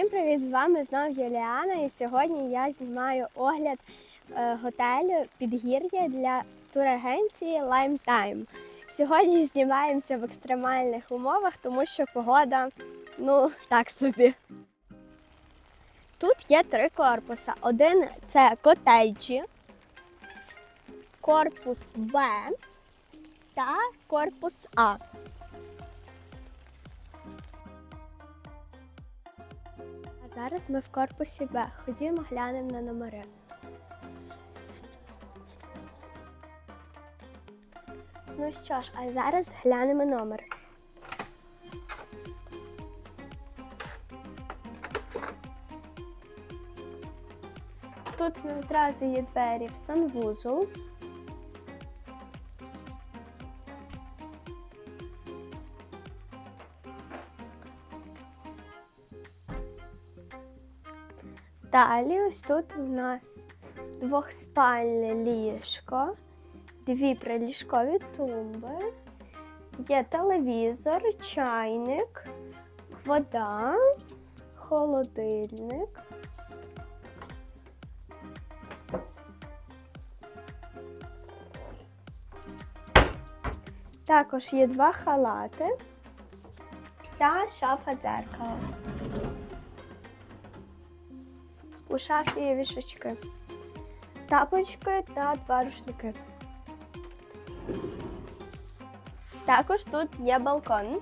Всім привіт! З вами знов Юліана. І сьогодні я знімаю огляд е, готелю підгір'я для турагенції Lime Time. Сьогодні знімаємося в екстремальних умовах, тому що погода ну так собі. Тут є три корпуси. Один це котеджі, корпус Б та корпус А. зараз ми в корпусі Б. Ходімо, глянемо на номери. Ну що ж, а зараз глянемо номер. Тут в нас зразу є двері в санвузол. Далі ось тут у нас двохспальне ліжко, дві приліжкові тумби, є телевізор, чайник, вода, холодильник. Також є два халати та шафа дзеркала. У шафі вішачки, тапочки та два рушники. Також тут є балкон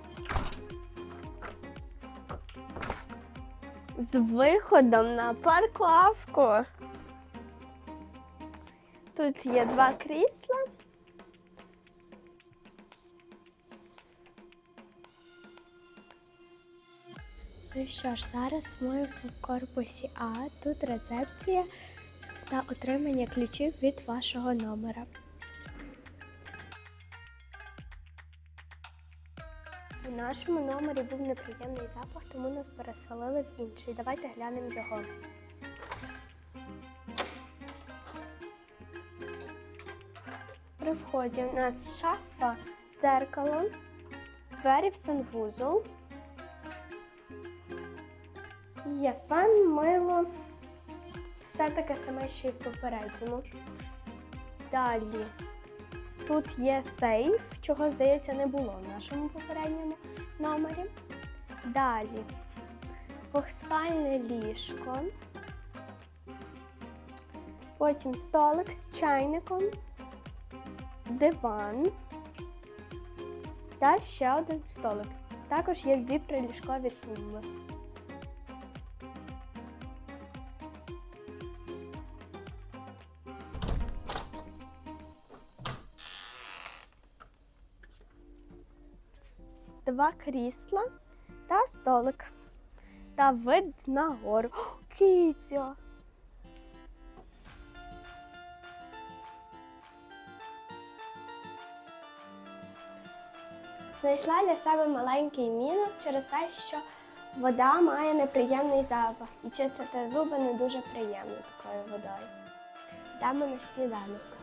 з виходом на парковку. Тут є два крісла. Ну що ж, зараз ми в корпусі А. Тут рецепція та отримання ключів від вашого номера. У нашому номері був неприємний запах, тому нас переселили в інший. Давайте глянемо його. При вході у нас шафа, дзеркало, двері в санвузол. Є фен, мило. Все таке саме, що і в попередньому. Далі. Тут є сейф, чого, здається, не було в нашому попередньому номері. Далі двохспальне ліжко. Потім столик з чайником, диван та ще один столик. Також є дві приліжкові тумби. Два крісла та столик. Та вид на гору. О, Кіця! Знайшла для себе маленький мінус через те, що вода має неприємний запах і чистити зуби не дуже приємно такою водою. Йдемо на сніданок.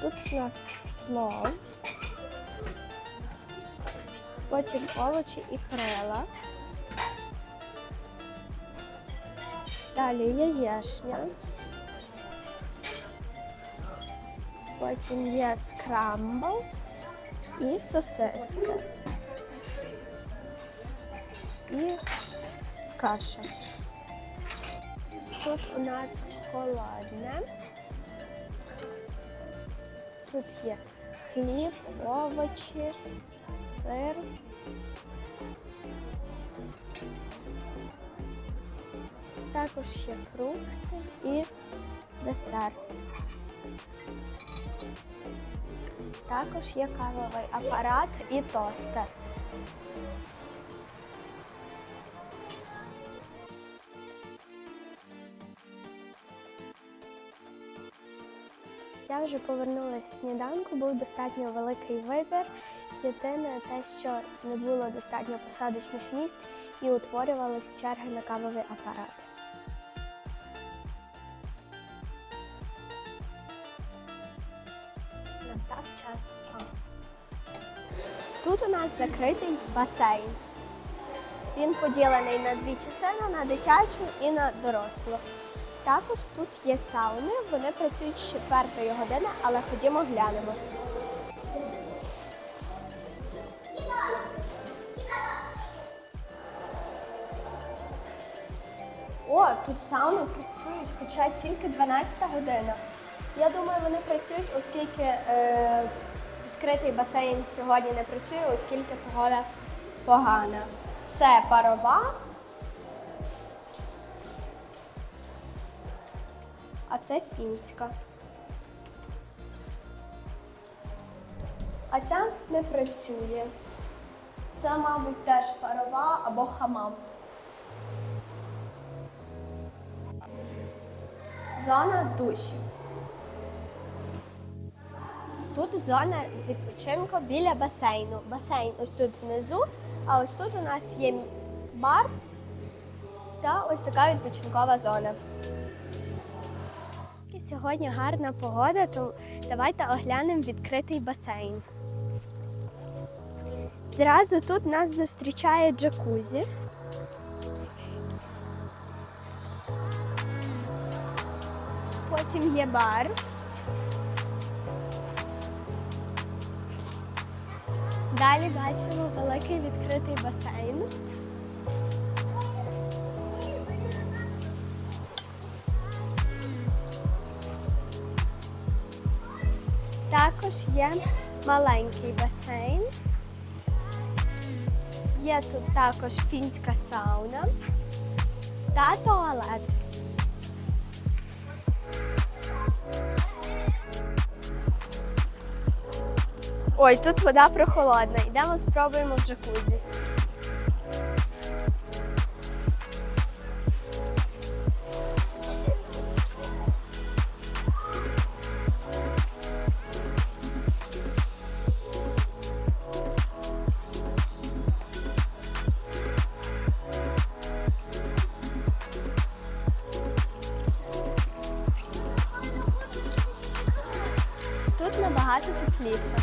Тут у нас плов, потім овочі і крила. Далі яєшня. Потім є скрамбл і сосиски. І каша. Тут у нас холодне. Тут є хліб, овочі, сир. Також є фрукти і десерт. Також є кавовий апарат і тостер. Я вже повернулася з сніданку, був достатньо великий вибір. Єдине те, що не було достатньо посадочних місць і утворювались черги на кавовий апарат. Настав час спа. Тут у нас закритий басейн. Він поділений на дві частини на дитячу і на дорослу. Також тут є сауни, вони працюють з 4 години, але ходімо глянемо. О, тут сауни працюють, хоча тільки 12 година. Я думаю, вони працюють, оскільки е, відкритий басейн сьогодні не працює, оскільки погода погана. Це парова. А це фінська. А ця не працює. Це, мабуть, теж парова або хамам. Зона душів. Тут зона відпочинку біля басейну. Басейн ось тут внизу, а ось тут у нас є бар та ось така відпочинкова зона. Сьогодні гарна погода, то давайте оглянемо відкритий басейн. Зразу тут нас зустрічає джакузі. Потім є бар. Далі бачимо великий відкритий басейн. Також є маленький басейн. Є тут також фінська сауна та туалет. Ой, тут вода прохолодна. Йдемо спробуємо в джакузі. Тут набагато тепліше.